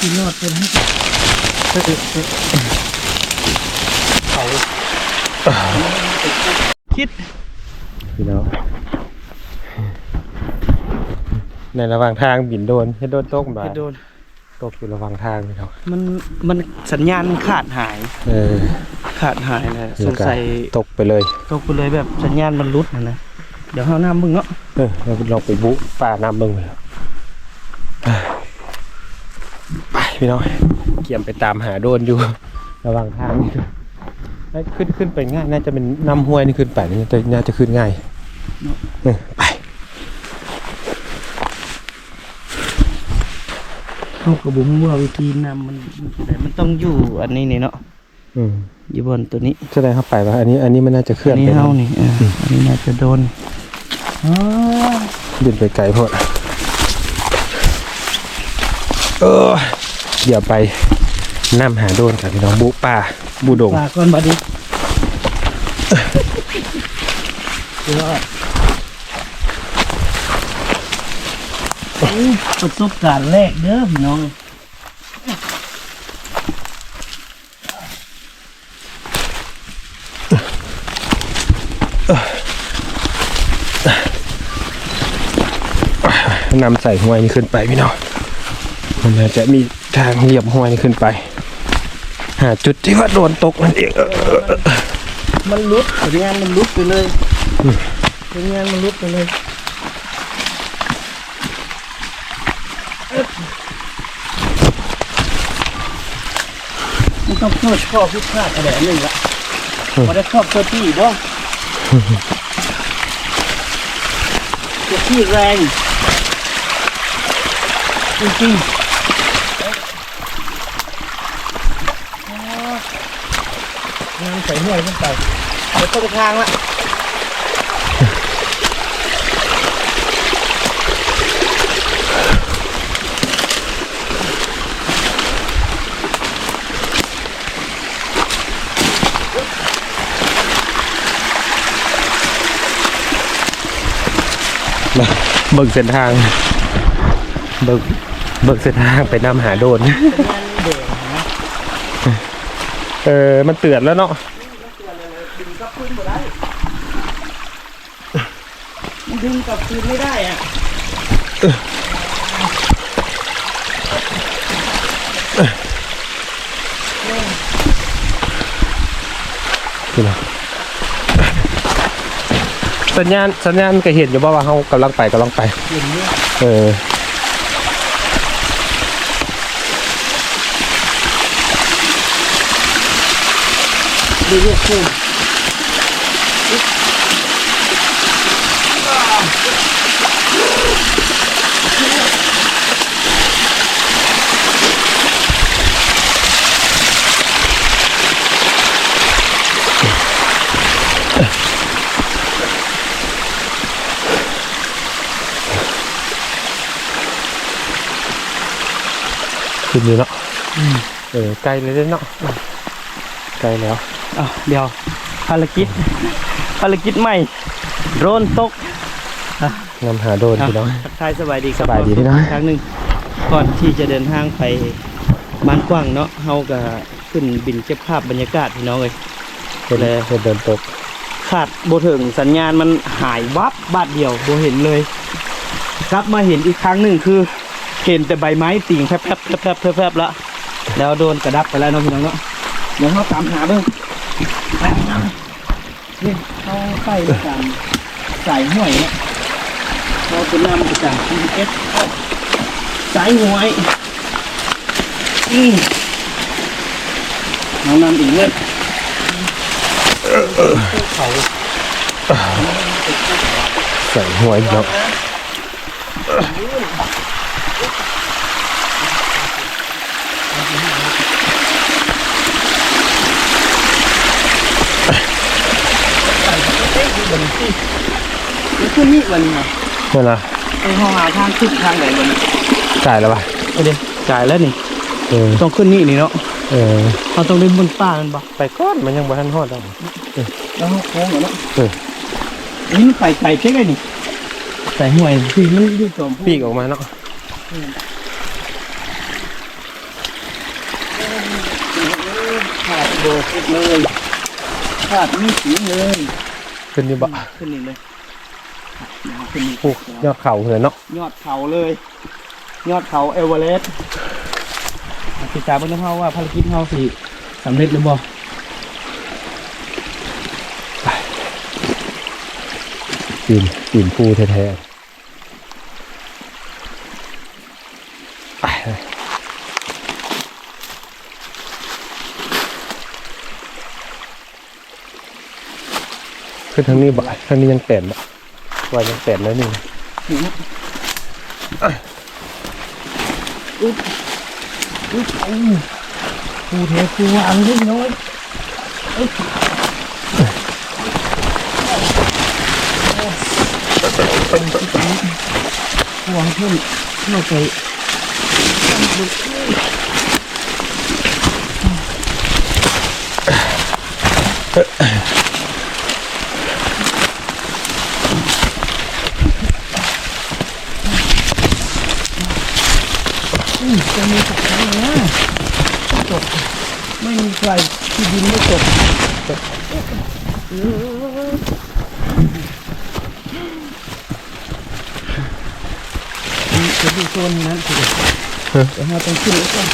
กินรอดเป็นให้เขาคิดพี่น้องในระหว่างทางบินโดนเฮ็ดโดนตกบ่าไปโดนตกอยู่ระหว่างทางพี่น้องมันมันสัญญาณขาดหาย เออ ขาดหายนะสแล้วงก็สัยตกไปเลย ตกไปเลยแบบสัญญาณมันรุดนะนะเดี๋ยวเฮาน้ำมึงเนาะเออเราลองไปบุป่าน้ำเบิ่งเลย ไปพี่น้องเกี่ยมไปตามหาโดนอยู่ ระหว่างทางนี่น่าขึ้นขึ้นไปง่าย น่าจะเป็นน้ำห้วยนี่ขึ้นไปนี่น่าจะน่าจะขึ้นง่ายเออไปเฮาก็บ่รู้ว่าวิธีนำมันมันสิได้มันต้องอยู่อันนี้นี่เนาะอืมอยู่บนตัวนี้แสดงเข้าไปว่าอันนี้ อันนี้มันน่าจะเคลื่อนอันไปนี้เฮานี่เอออันนี้น่าจะโดนอ๋อบินไปไกลโพด เออเดี๋ยวไปน้ำหาโดนกับพี่น้องบุป่าบุดงฝากก่อนบัดนี้เดี๋ยวอู้ประสบการณ์แรกเด้อพี่น้องนำใส่ห้วยนี่ขึ้นไปพี่น้อง มันน่าจจะมีทางเหยียบห้วยขึ้นไป หาจุดที่ว่าโดนตกนั่นเองเอมันลุดผลงานมันลุดไปเลยผลงานมันลุดไปเลยมันต้องโทษข้อพิพาทอะไรนหนึ่งละพอได้ครอบตัวที่บ่ตัวที่แรงจริงๆงานใส่ ห้วยขึ้นไปเดี๋ยวต้นทางละมาเบิกเส้นทาง เบิกเบิกเส้นทางไปนำหาโดนเป็นงานเด่นนะเออ มันเตือนแล้วเนาะ มันดึงกลับคืนไม่ได้อะพี่น้องสัญญาณสัญญาณก็เห็นอยู่บ่ว่าเขากำลังไปกำลังไปเห็นเนี่ยเออดูเรียกคืน ขึ้นอยู่เนาะเออไกลเลยเด้อเนาะไกลแล้วอะเดี๋ยวภารกิจภารกิจใหม่โดรนตกนำหาโดนพี่น้องทักทายสบายดีครับสบายดีพี่น้องครั้งหนึ่งก่อนที่จะเดินทางไปบ้านกว้างเนาะเฮาก็ขึ้นบินเก็บภาพบรรยากาศพี่น้องเลยเป็นเป็นเดินตกขาดโบถึงสัญญาณมันหายวับบาดเดียวโบเห็นเลย กลับมาเห็นอีกครั้งหนึ่งคือ เห็นแต่ใบไม้ติ่งแพรบแพรบแพรบแพรบแล้วแล้วโดนกระดับไปแล้วเนาะพี่น้องเนาะเดี๋ยวเขาตามหาเบิ่งไปนี่เขาไปด้กันสายห้วยเนี่ยเราจะนำไปจาก GPS สายห้วยอืมเรานำอีกเลยเขาใส่หัวอีกแล้ นี้มันขึ้นนี่วันนี้เหรอเห็ไหไอห้องหาทางขึ้นทางไหนวันจ่ายแล้วป่ะไปดิจ่ายแล้วนี่เออต้องขึ้นนี่นี่เนาะเออเขาต้องเล่นบนป่ามันป่ะไปก้อนมันยังบ่ทันหอดแล้วแล้วโค้งเหรอเนาะเออนี่มันไปไก่เช็คไอ้นี่ใส่ห่วยปีมันยืดจอมปีกออกมาเนาะขาดโดดเลยขาดมีสีเลย ขึ้นนี่บ่ขึ้นนี่เลยยาวขึ้นนี่โอ้ยอดเข่าเลยเนาะยอดเขาเลย ยอดเขาเอเวอเรสต์ติดตามเพื่อนเขาว่าภารกิจเขาสิสำเร็จหรือบ่ปีนปีนภูแท้ๆไปเลย ขึ้นทางนี้บ่ทางนี้ยังแปลนบ่ว่ายังแปลนแล้วนี่นี่นะอุ๊บอุ๊บอู้กูเทกูวางด้วยน้อยอุ๊บวางขึ้นเข้าไป จะมีสักครั้งนะจบไม่มีใครที่ดินไม่ตกจะดูโซนนั้นสิเดี๋ยวเราต้องขึ้นแล้วกัน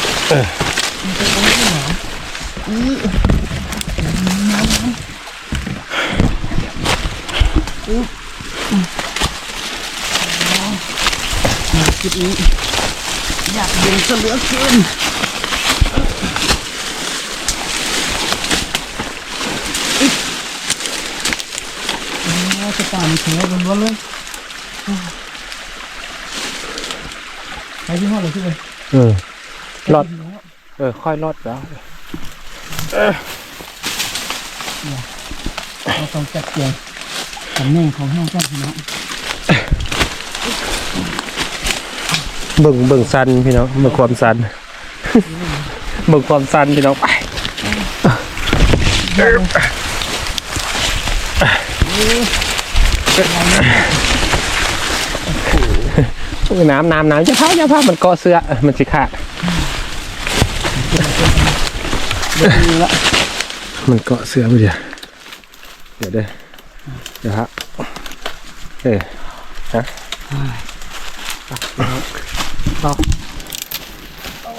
มันจะต้องขึ้นหนาอื้อน้ำน้ำอื้อจุดนี้ อยากเย็นซะเหลือเกินอิ๊ะโอ้จะป่านเขียวบนวันเลยไปที่ห้องเลยที่เลยเออรอดเออ ค่อยรอดแล้วเราต้องจัดเจงตำแหน่งของห้องกันพี่น้อง เบิ่งเบิ่งสันพี่น้องเบิ่งความสันเบิ่งความสันพี่น้องไปโอ้ยน้ำน้ำน้ำจะพาจะพามันเกาะเสื้อมันสิขาดมันเกาะเสื้อไปเดี๋ยวเดี๋ยวเด้เดี๋ยวฮะเอ้ยต่อโอ้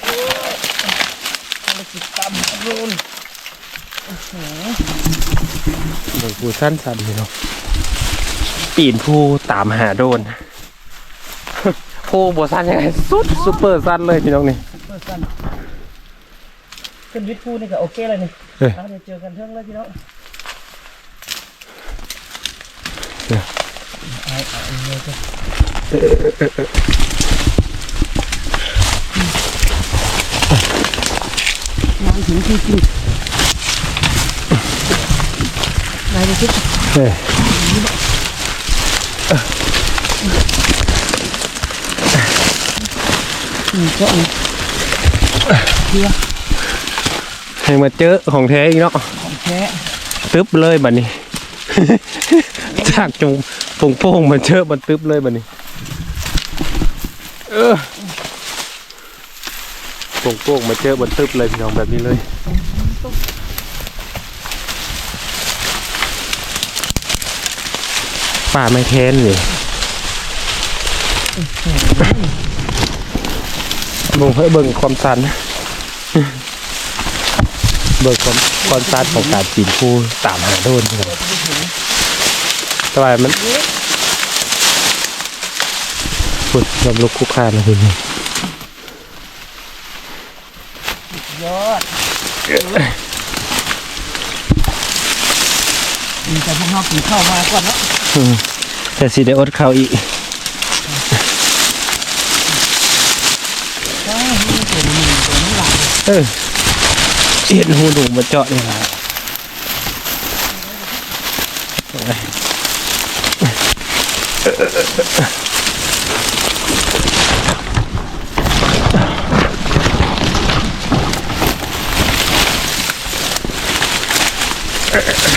โอ้ภารกิจตามรูน เบิ่งผู้สั้นสันพี่น้องปีนผู้ตามหาโดนผู้บัวสั้นยังไงสุดซุปเปอร์สั้นเลยพี่น้องนี่เปิดกันขึ้นวิทย์พูนี่ก็โอเคเลยนี่เอ้ยเราจะเจอกันเท่งเลยพี่น้องเดี๋ยวเอาเอาเอาเลยจ้ะน้ำถึงที่จริงนาย ดูสิเอ้ยนี่ก็อีกเดียวให้มาเจอของแท้อีกเนาะของแท้ตึ๊บเลยบัดนี้ จากจงปงโป้งมาเจอมันตึ๊บเลยบัดนี้เออปงโป้งมาเจอมันตึ๊บเลยพี่น้องแบบนี้เลย ป่าไม่แค้นเลยเบิ่งให้เบิ่งความสัน เบิ่งความความสันของการปีนภูตามหาโดนพี่น้องแต่ว่ามันพุดลำลุกคุกคานนะพี่ยอดินแต่พวกนอกกินข้าวมาก่อนแล้วแต่สิได้อดข้าวอีกเออเห็นหูหนูมาเจาะเลยนะเออ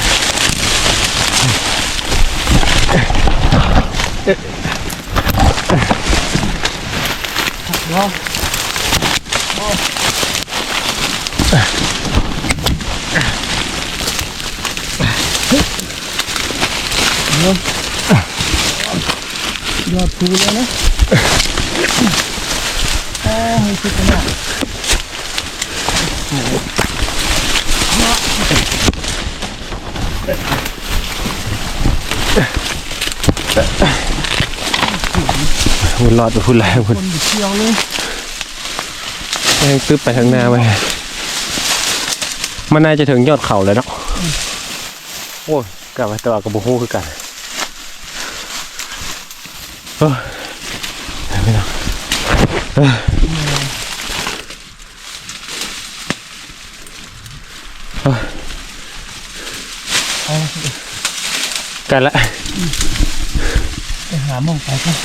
ดภูเลยนะโอ้ยสุดขนาดหุ่นรอดไปหุ่นแรงหุ่นคนเชียวเลยแรงตึ๊บไปทางหน้าไปมันน่าจะถึงยอดเขาแล้วเนาะโอ้ยกลับมาตัวกับบุฮูคือกัน เฮ้ยไม่เนาะเอ้ยเอ้ยเอา กันละ ไปหาหมองไปกัน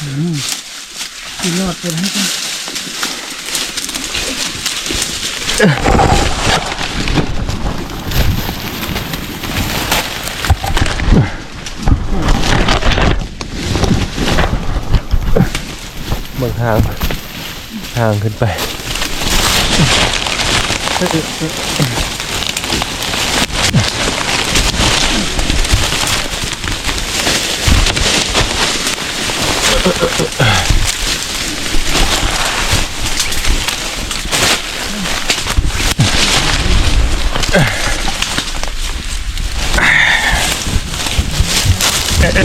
อืมสุดยอดไปแล้วกัน เบื้อง ทาง ทางขึ้นไปโอ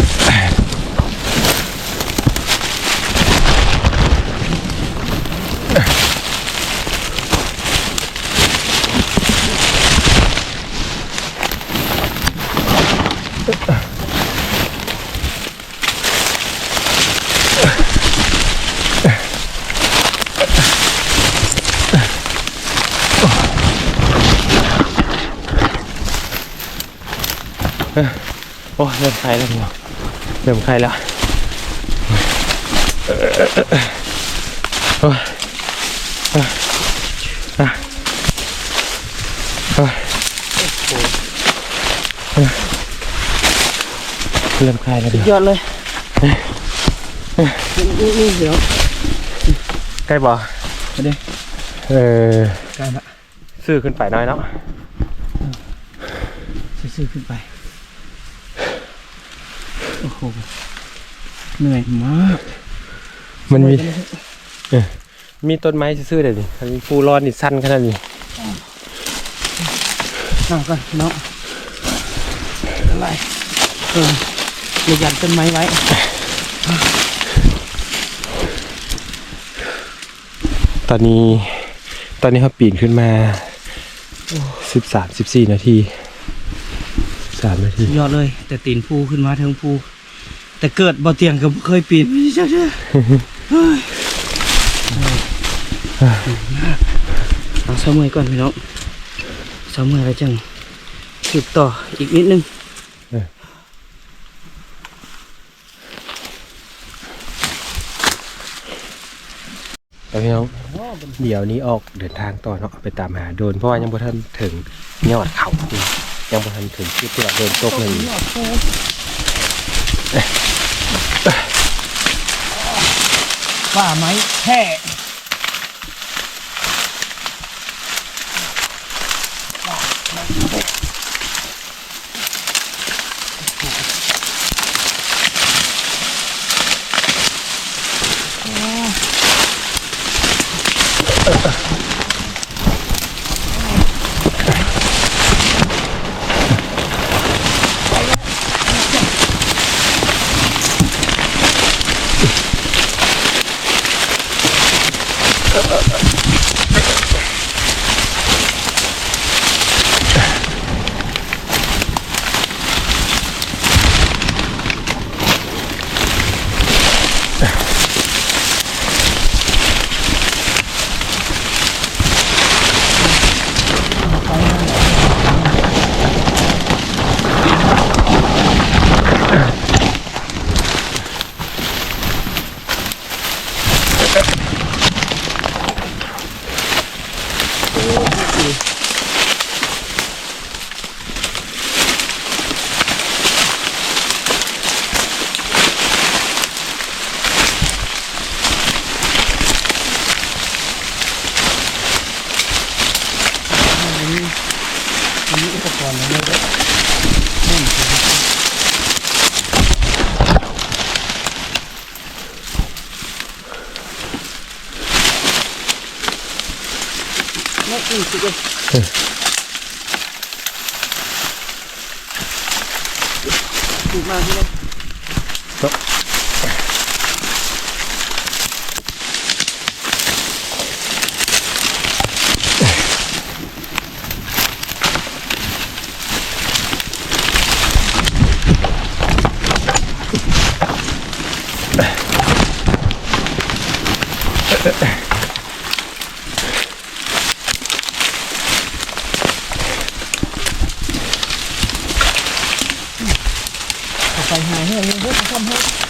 ้ ยเริ่มใครแล้วพี่น้องเริ่มใครแล้วโอ้ยโอ้ยอะโอ้ยเริ่มใครแล้วสุพี่ดยอดเลยนี่นี่เดี๋ยวใกล้บ่มาดิเออใกล้ละซื้อขึ้นไปหน้อยเนาะซื่อๆขึ้นไป โอ้โหเหนื่อยมาก มันมีมีต้นไม้ซื่อๆเดี๋ยวนี้มันมีปูร้อนนี่สั้นขนาดนี้เอาก่อนเนาะอะไรเออเดี๋ยวยันต้นไม้ไว้ตอนนี้ตอนนี้เขาปีนขึ้นมาสิบสามสิบสี่นาทีสามนาทียอดเลย แต่ตีนภูขึ้นมาทั้งภู แต่เกิดบ่เตียงก็บ่เคยปีนไม่ใช่ใช่เฮ้ยเอาเสาเมอยก่อนพี่น้องเสาเมอยแล้วจังติดต่ออีกนิดนึงแล้วพี่น้องเดี๋ยวนี้ออกเดินทางต่อเนาะไปตามหาโดนเพราะว่ายังบ่ทันถึงยอดเขาจริงยังบ่ทันถึงจุดที่เราเดินตกเลย ว่าไม้แค่ มีอุปกรณ์ อะไรด้วยไ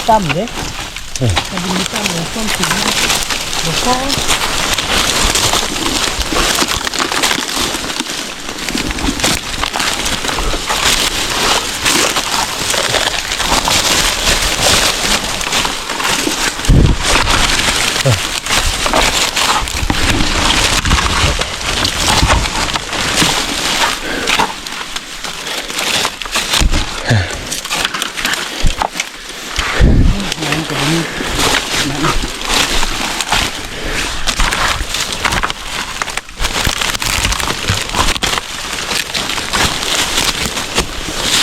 ม่อีกเลยถูกมากที่นี่ไปหาให้ยังเยอะทำให้ถ้าดินที่ต่ำเลยถ้าดินที่ต่ำเลยต้นถึงเดี๋ยวฟ้องน้ำกับนี้น้ำ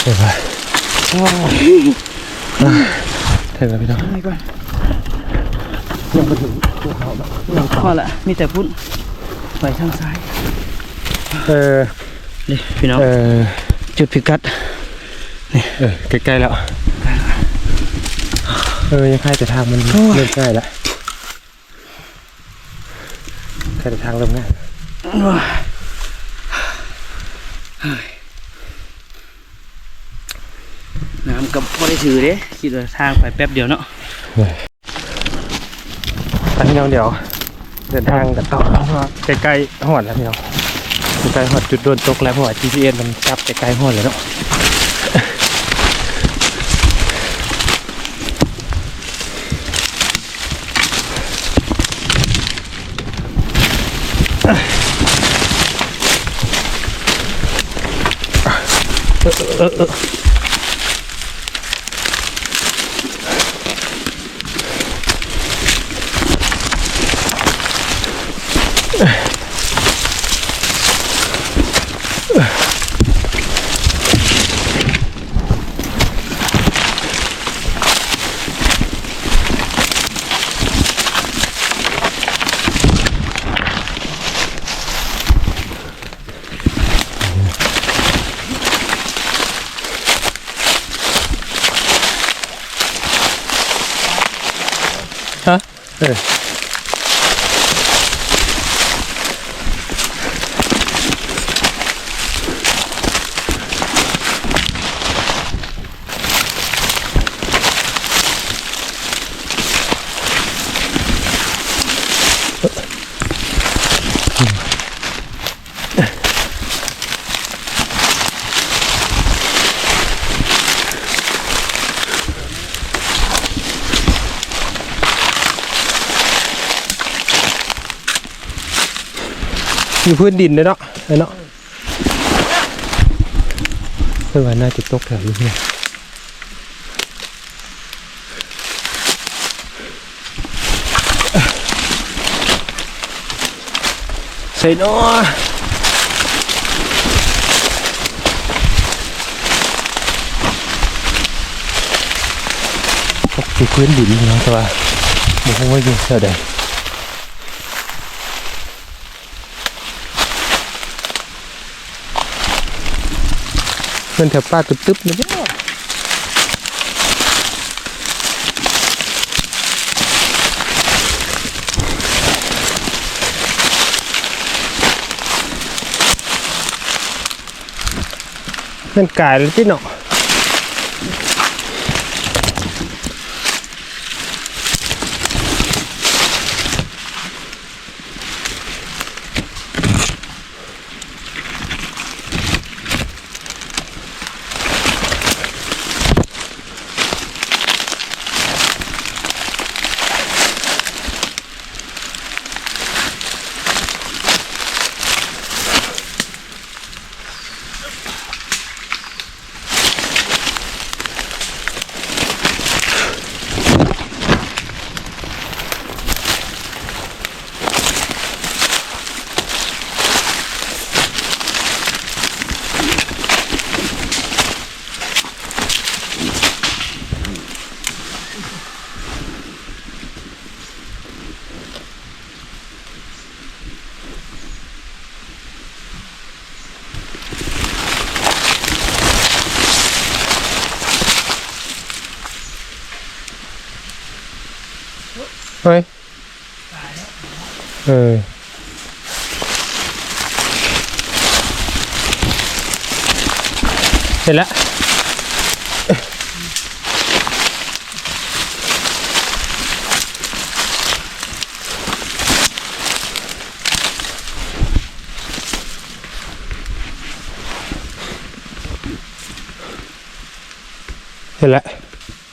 เดี๋ยวไปโอ้ยถึงแล้วพี่น้องไม่ก่อนยังมาถึงตัวเขาแล้วหลังข้อละมีแต่พุ่นไปทางซ้าย เออนี่พี่น้องเออจุดพิกัดเออใกล้ๆแล้วเออยังใกล้แต่ทางมันเริ่มใกล้แล้วใกล้แต่ทางเริ่มง่าย น้ำกับไม่ได้ถือเด้คิดว่าทางไปแป๊บเดียวเนาะตอนนี้เราเดี๋ยวเดินทางกันต่อใกล้ๆหอดแล้วพี่น้อใกล้หอดจุดโดนตกแล้วเพราะว่า GPS มันจับใกล้ๆหอดเลยเนาะเออเออ อยู่พื้นดินเลยเนาะเออเนาะเพื่อว่าน่าจะตกแถวนี้เนี่ยใส่เนาะอยู่พื้นดินเนาะแต่ว่าไม่รู้ว่าอยู่แถวใด มันแถวป้าตึ๊บๆนะเนี่ยมันกายเลยที่เนาะเฮ้ย เออเห็นแล้วเห็นแล้ว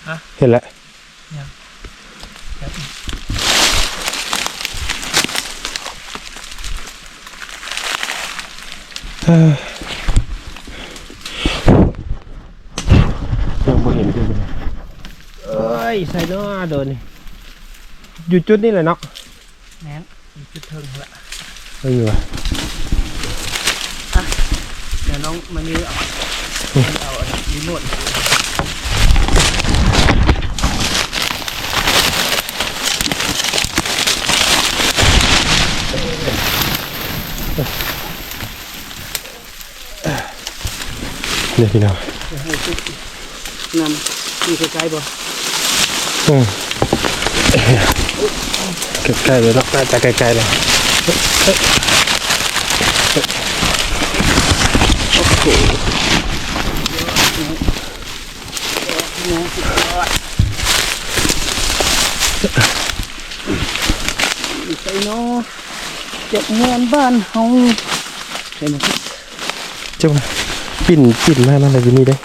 ฮะเห็นแล้ว เอ้ยยังไม่เห็นเลยเอ้ยใส่เนาะโดนนี่อยู่จุดนี้แหละเนาะแม่นมีจุดเทิงละไม่อยู่อะเดี๋ยวน้องมายื้อเอาเอาอันนี้รีโมทเนี่ยพี่น้องให้จุดนำอยู่ใกล้ๆบ่อืมใกล้ๆเลยเนาะน่าจะใกล้ๆเลยอยู่ใส่เนาะเจ็บเงินบ้านเฮาใช่ไหมจังหวะ ปิ่นปิ่นมามันอะไรอยู่นี่เด้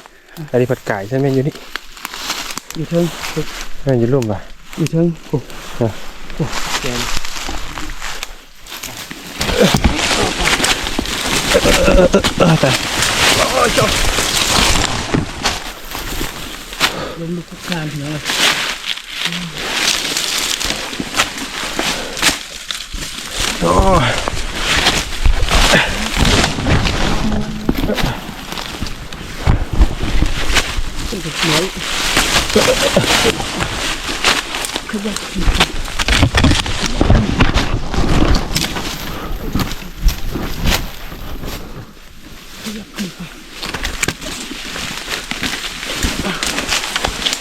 อันนี้ผัดไก่ใช่ไหมอยู่นี่อยู่เทิงมันอยู่ร่วมป่ะอยู่เทิงโอ้อะโอ้แกนเออแต่ลงลูกทุกการเนาะโอ้ยเป็นเขียวขยับมีบุคคลอยู่ตรงไหนเอ๊ thịt mới Cái bánh thịt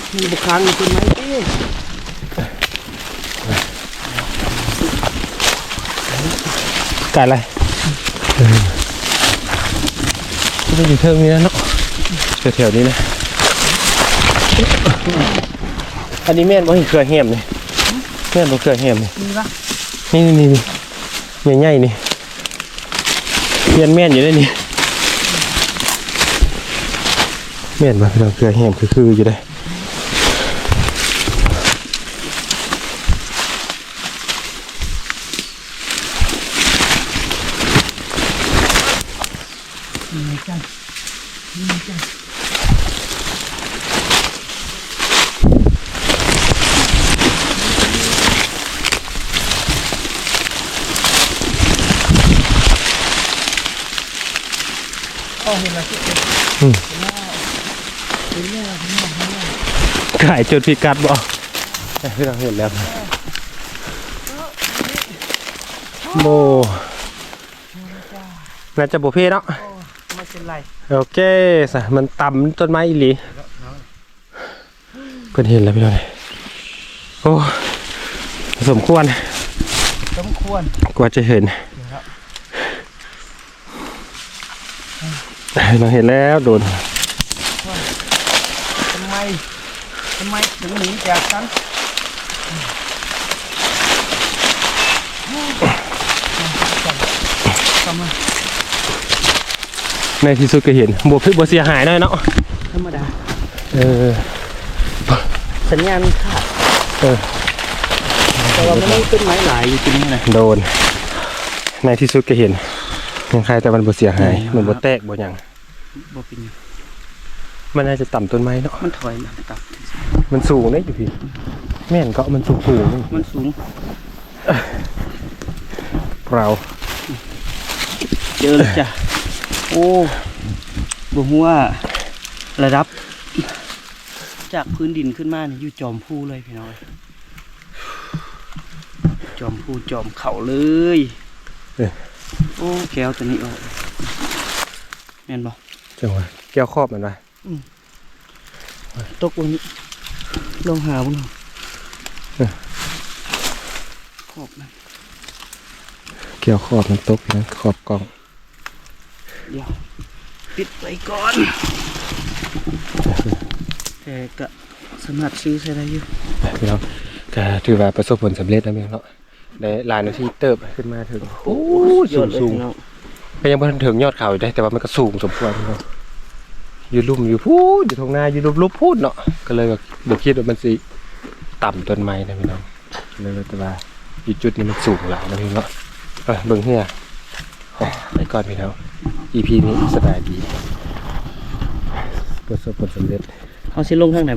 Ini bukan itu lagi. Cài lại. Ừ. Cái gì thơm như nó. Chờ theo đi này. อันนี้แม่นว่าเห็นเครือแหมนี่แม่นบ่เครือแหมนี่มีปะนี่นี่นี่นี่ใหญ่ๆนี่เพียนแม่นอยู่ได้นี่แม่นบ่พี่น้องเครือแหมคือๆอยู่ได้มีจังมีจังอ๋อเห็นแล้วที่เป็น ขายจนพิกัดบ่เอ้ยพี่น้องเห็นแล้วโบน่าจะบ่เพเนาะไม่เป็นไรโอเคสะมันต่ำต้นไม้อีหลีเพิ่นเห็นแล้วพี่น้องโอ้สมควร สมควรกว่าจะเห็น เราเห็นแล้วโดนทำไมทำไมถึงหนีจากฉันในที่สุดก็เห็นบวพิบเสียหายหน่อยเนาะธรรมดา เออ สัญญาณขาดเออแต่ว่ามันไม่ต้นไม้หลายอยู่ตรงนี้นะโดน ในที่สุดก็เห็นยังใครแต่มันบ่เสียหาย มันบ่แตกบ่หยัง บ่เป็นหยังมันน่าจะต่ำต้นไม้เนาะ มันถอยมาตับมันสูงได้อยู่พี่ แม่นก็มันสูงสูงนี่มันสูง เราเจอแล้วจ้ะ โอ้บ่ฮู้ว่าระดับ จากพื้นดินขึ้นมานี่อยู่จอมภูเลยพี่น้อยจอมภูจอมเขาเลยโอ้แก้วตัวนี้ออกแม่นบ่ จังหวะแก้วครอบมันไว้ตกวันนี้ลองหาบุญหน่อยขอบมันแก้วครอบมันตกนะครอบกล้อง เดี๋ยว ปิดไปก่อน แต่ก็สามารถซื้อใช้ได้อยู่พี่น้องก็ถือว่าประสบผลสำเร็จแล้วพี่น้องเนาะได้หลายนาทีเติบขึ้นมาถึง โอ้ยยอดเลยสูงพี่น้องๆ ก็ยังบ่ทันถึงยอดเขาอยู่ได้แต่ว่ามันก็สูงสมควรเน้อยู่ลุ่มอยู่พูดอยู่ตรงหน้าอยู่ลุบๆพูดเนาะก็เลยแบบบ่คิดว่ามันสิต่ำต้นไม้นะพี่น้องเลยแต่ว่าอยู่จุดนี้มันสูงหลายนะพี่น้องเนาะเออเบิ่งเฮียอ๋อไปก่อนพี่น้อง EP นี้สบายดีประสบผลสำเร็จ เขาสิลงทางไหน